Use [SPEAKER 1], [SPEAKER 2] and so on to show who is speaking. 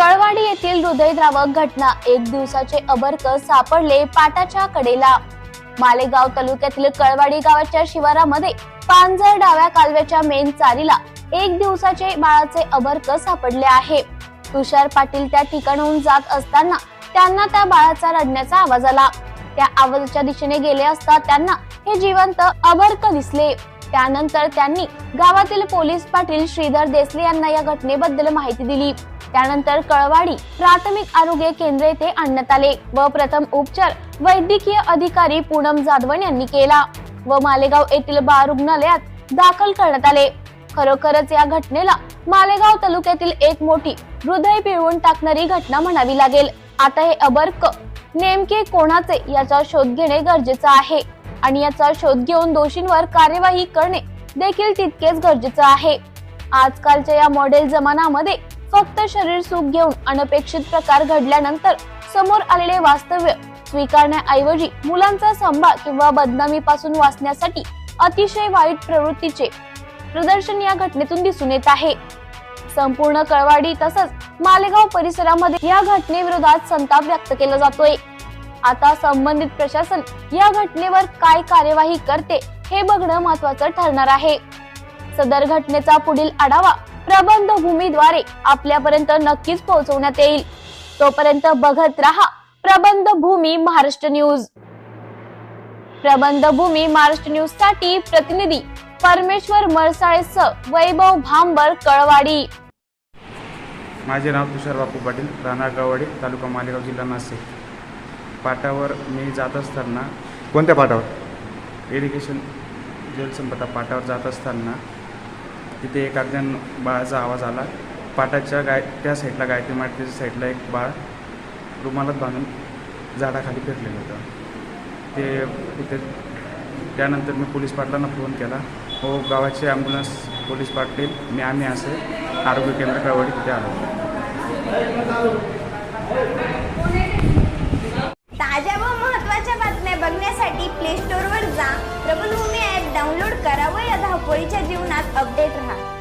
[SPEAKER 1] कळवाडी येथील हृदयद्रावक घटना एक दिवसाचे अबर्क सापडले पाटाच्या कडेला. मालेगाव तालुक्यातील कळवाडी गावाच्या शिवारामध्ये पांझर डाव्या कालव्याच्या मेन चारीला एक दिवसाचे बाळाचे अबर्क सापडले आहे. तुषार पाटील त्या ठिकाणाहून जात असताना त्यांना त्या बाळाचा रडण्याचा आवाज आला. त्या आवाजाच्या दिशेने गेले असता त्यांना हे जिवंत अबर्क दिसले. त्यानंतर त्यांनी गावातील पोलीस पाटील श्रीधर देसले यांना या घटनेबद्दल माहिती दिली. त्यानंतर कळवाडी प्राथमिक आरोग्य केंद्र येथे आणण्यात आले व प्रथम उपचार वैद्यकीय अधिकारी पूनम जाधवन यांनी केला व मालेगाव येथील बाळ रुग्णालयात दाखल करण्यात आले. खरोखरच या घटनेला मालेगाव तालुक्यातील एक मोठी हृदय पिळवून टाकणारी घटना म्हणावी लागेल. आता हे अबर्क नेमके कोणाचे याचा शोध घेणे गरजेचं आहे आणि याचा शोध घेऊन दोषींवर कार्यवाही करणे देखील तितकेच गरजेचं आहे. आजकालच्या या मॉडेल जमानामध्ये फक्त शरीर सुख घेऊन अनपेक्षित प्रकार घडल्यानंतर समोर आलेले वास्तव्य स्वीकारण्याऐवजी मुलांचा संभाळ किंवा बदनामीपासून वाचण्यासाठी अतिशय वाईट प्रवृत्तीचे प्रदर्शन या घटनेतून दिसून येत आहे. संपूर्ण कळवाडी तसंच मालेगाव परिसरामध्ये या घटनेविरोधात संताप व्यक्त केला जातोय. आता संबंधित प्रशासन या घटनेवर काय कार्यवाही करते हे बघणं महत्वाचं ठरणार आहे. सदर घटनेचा पुढील आढावा प्रबंध भूमीद्वारे आपल्यापर्यंत नक्कीच पोहोचवण्यात येईल. तोपर्यंत बघत राहा प्रबंध भूमी महाराष्ट्र न्यूज. प्रबंध भूमी महाराष्ट्र न्यूजसाठी प्रतिनिधी परमेश्वर मळसाळेसह वैभव भांबर कळवाडी.
[SPEAKER 2] माझे नाव तुषार बापू पाटील राहणार गाववाडी तालुका मालेगाव जिल्हा नाशिक. पाटावर मी जात असताना
[SPEAKER 3] कोणत्या पाटावर
[SPEAKER 2] इरिगेशन जलसंपदा पाटावर जात असताना तिथे एक बाळाचा आवाज आला. पाटाच्या गाय त्या साईडला गायत्री मार्केटच्या साईडला एक बाळ रुमालात बांधून झाडाखाली फिरलेलं होतं. ते तिथे त्यानंतर मी पोलीस पाटलांना फोन केला. हो गावाचे ॲम्ब्युलन्स पोलीस पाटील मी आम्ही असे आरोग्य केंद्र कळवडी तिथे आलो. धडपडीच्या जीवनात अपडेट राहा.